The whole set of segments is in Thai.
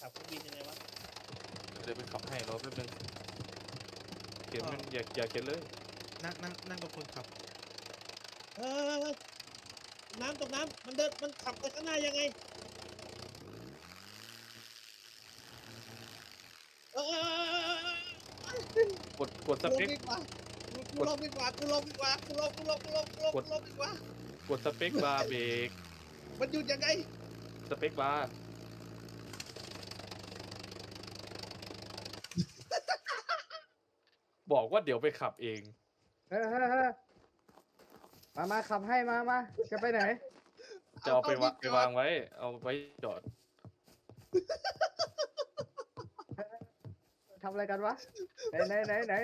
ขับเครื่องบินยังไงวะเดี๋ยวไปขับให้รอแป๊บนึงเขียนมันอย่าอย่าเขียนเลยนั่งนั่งนั่งกับคนขับเออน้ำตกน้ำมันเดินมันขับไปข้างหน้ายังไงเออกดกดสกูลเปงคดีกว่ากูลงดีกว่ากูลงดีกว่ากูลงกูลงกูลงกูลงกูลงดีกว่ากดสเปคบาร์เบรกมันหยุดยังไงสเปคบาร์ บอกว่าเดี๋ยวไปขับเองเฮ้ยเฮ้ยเฮ้ยมามาขับให้มามาจะไปไหน จะเอาไปวางไปวางไว้ เอาไว้จอดทำอะไรกันวะ ไหนไหนไหนไหน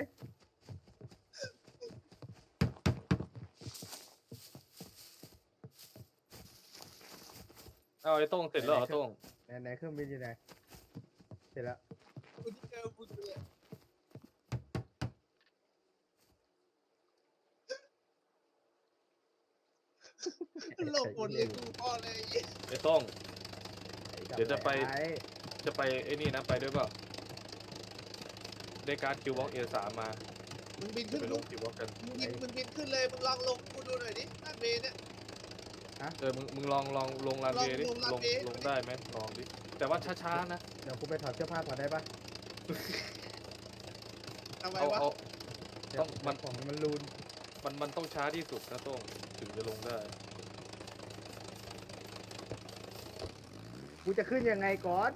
เอาไอ้โต้งเสร็จแล้วเหรอโต้งไหนไหนเครื่องบินอยู่ไหน เสร็จแล้ว กูจะเจอมึงเลย โลกหมดเลยกูพ่อเลยไอ้โต้งเดี๋ยวจะไปอ้จะไปไอ้นี่นะไปด้วยเปล่าได้การ์ดคิวบ็อกเอสามมามึงบินจะขึ้นไปลมึงงคิวบ็อกกันมึงบินมึงบินขึ้นเลยมึงลองลงกูดูหน่อยดิด้านเมย์เนี่ย เออมึงมึงลองลองลงรันเวย์ดิลองลงลรังนเวย์ ลงได้ไหมลองดิแต่ว่าช้าๆนะเดี๋ยวกูไปถอดเสื้อผ้าถอดได้ปะทำไมเอาวะเอาเดี๋ยวต้องมัน ของมันลูน มันมันต้องช้าที่สุดนะโต้งถึงจะลงได้ กูจะขึ้นยังไงก่อน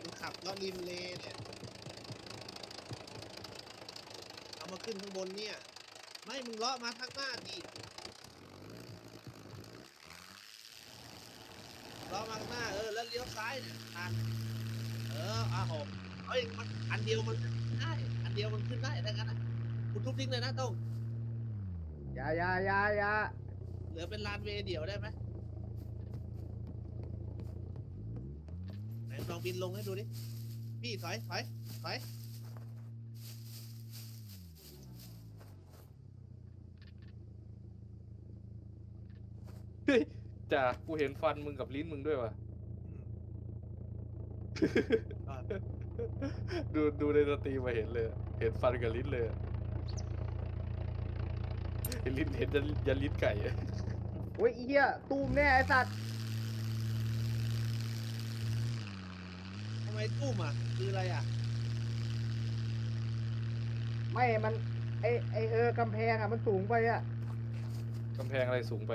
มึงขับแล้วริมเลเนี่ยเอามาขึ้นข้างบนเนี่ย ไม่มึงเลาะมาทางหน้าดิเลาะมาข้างหน้าเออแล้วเลี้ยวซ้ายเนี่ยทันเอออะหกเฮ้ยมันอันเดียวมันได้ อันเดียวมันขึ้นได้ดังนั้นอะ กูทุบทิ้งเลยนะโต้องอย่าอย่าอย่าอย่าเหลือเป็นลานเวย์เดี่ยวได้ไหมไหนลองบินลงให้ดูดิพี่ถอยถอยถอยเฮ้ยจ่ากูเห็นฟันมึงกับลิ้นมึงด้วยว่ะ อะ ดูดูในสตรีมมาเห็นเลยอะเห็นฟันกับลิ้นเลยอะ เห็นลิ้นเห็นยันยันลิ้นไก่อะโอ้ยอีเหี้ยตูมแน่ไอ้สัตว์ทำไมตุ้มอะคืออะไรอะไม่มันไอไอเออกำแพงอะมันสูงไปอะกำแพงอะไรสูงไป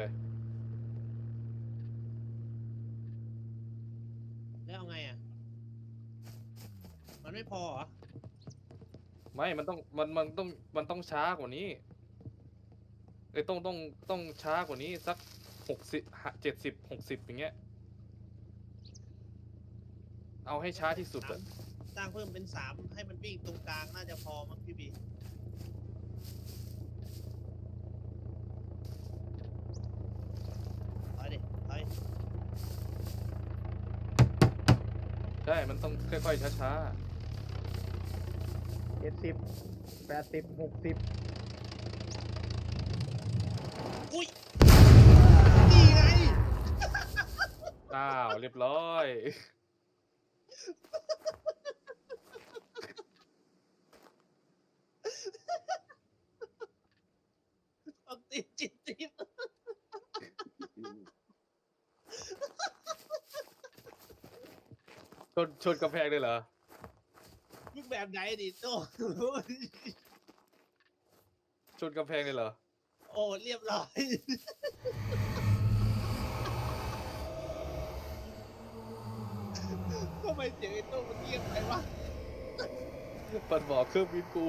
แล้วเอาไงอะมันไม่พอเหรอไม่ มันต้อง มัน มันต้อง มันต้องช้ากว่านี้ เอ้ยต้องต้องต้องช้ากว่านี้สักหกสิบเจ็ดสิบหกสิบอย่างเงี้ย เอาให้ช้าที่สุดอะสร้างเพิ่มเป็นสามให้มันวิ่งตรงกลางน่าจะพอมั้งพี่บีถอยดิถอยใช่มันต้องค่อยๆช้าเจ็ดสิบแปดสิบหกสิบ อุ้ยนี่ไงๆอ้าวเรียบร้อยออกติดจิตติดชนชนกำแพงเลยเหรอ มึงแบบไหนดิโต ชนกำแพงเลยเหรอ โอ้เรียบร้อย ทำไมเสียงไอ้โต้มันเงียบไปวะ ปัดบอกเครื่องบินกู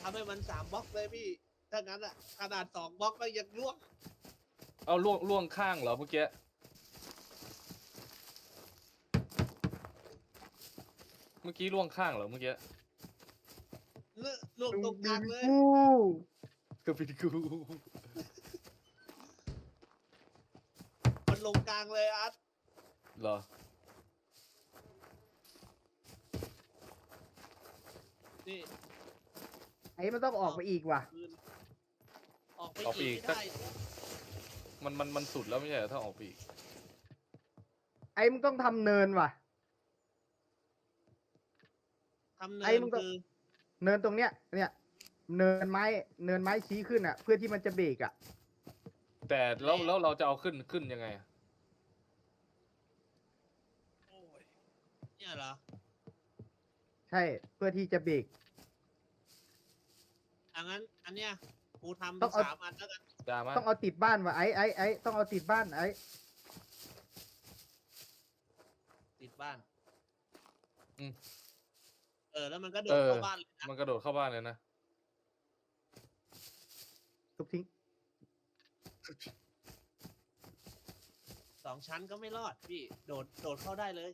ทำให้มันสามบล็อกเลยพี่ ถ้างั้นอะขนาดสองบล็อกก็ยังล่วง เอาล่วงล่วงข้างเหรอเมื่อกี้ มื่อกี้ล่วงข้างเหรอเมื่อกี้เลือกล่วงตรงกลางเลยกูเครื่องบินกูมันลงกลางเลยอาร์ตเหรอนี่ไอ้มันต้องออกไปอีกว่ะคืนออกไปออกไปอีอีกกไม่ได้มันมันมันสุดแล้วไม่ใช่เหรอถ้าออกไปอีกไอ้มึงต้องทำเนินว่ะ ทำ เนิไอ้นมึงต้องคือเนินตรงเนี้ย เนี่ย เนินไม้ เนินไม้ชี้ขึ้นอะ เพื่อที่มันจะเบรกอะ แต่แล้วแล้วเราจะเอาขึ้นขึ้นยังไงอะโอ้ยเนี่ยเหรอใช่ เพื่อที่จะเบรก อันนั้น อันเนี้ยกูทำต้องเอา สามอันแล้วกันจามาต้องเอาติดบ้านว่ะไอ้ไอ้ไอ้ต้องเอาติดบ้านไอ้ติดบ้าน อืมเออแล้วมันก็โดเอดอเข้าบ้านเลยนะมันกระโดดเข้าบ้านเลยนะทุบทิ้งสองชั้นก็ไม่รอดพี่ โดดโดดเข้าได้เลย